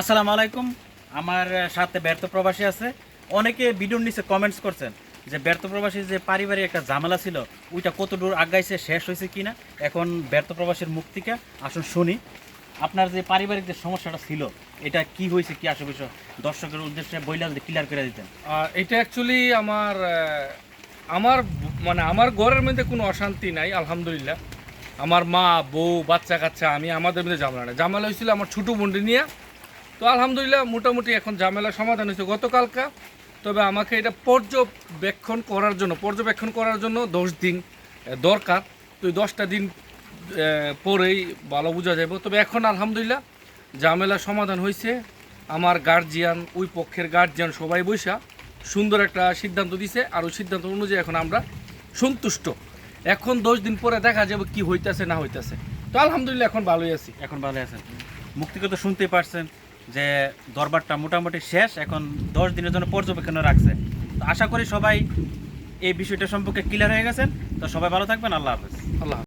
আসসালামু আলাইকুম। আমার সাথে ব্যর্থ প্রবাসী আছে। অনেকে ভিডিওর নিচে কমেন্টস করছেন যে ব্যর্থ প্রবাসীর যে পারিবারিক একটা ঝামেলা ছিল, ওইটা কত দূর আগাইছে, শেষ হয়েছে কিনা? এখন ব্যর্থ প্রবাসীর মুক্তিকা আসুন শুনি। আপনার যে পারিবারিক যে সমস্যাটা ছিল, এটা কি হয়েছে, কি আসে বিষয়? দর্শকের উদ্দেশ্যে বইলা যদি ক্লিয়ার করে দিতেন। এটা অ্যাকচুয়ালি আমার আমার মানে আমার ঘরের মধ্যে কোনো অশান্তি নাই, আলহামদুলিল্লাহ। আমার মা, বউ বাচ্চা কাচ্চা আমি আমাদের মধ্যে ঝামেলা নাই। ঝামেলা হয়েছিল আমার ছোটো বোনটি নিয়ে তো আলহামদুলিল্লাহ, মোটামুটি এখন ঝামেলা সমাধান হয়েছে গতকালকা। তবে আমাকে এটা পর্যবেক্ষণ করার জন্য, পর্যবেক্ষণ করার জন্য দশ দিন দরকার। তো দশটা দিন পরেই ভালো বোঝা যাবে। তবে এখন আলহামদুলিল্লাহ ঝামেলা সমাধান হয়েছে। আমার গার্জিয়ান ওই পক্ষের গার্জিয়ান সবাই বৈশা সুন্দর একটা সিদ্ধান্ত দিছে, আর ওই সিদ্ধান্ত অনুযায়ী এখন আমরা সন্তুষ্ট। এখন দশ দিন পরে দেখা যাবে কি হইতাছে, না হইতাছে। তো আলহামদুলিল্লাহ এখন ভালোই আছি। এখন ভালোই আছেন। মুক্তিকে তো শুনতেই পারছেন। যে দরবারটা মোটামুটি শেষ, এখন দশ দিনের জন্য পর্যবেক্ষণে রাখছে। তো আশা করি সবাই এই বিষয়টা সম্পর্কে ক্লিয়ার হয়ে গেছেন। তো সবাই ভালো থাকবেন, আল্লাহ হাফেজ। আল্লাহ।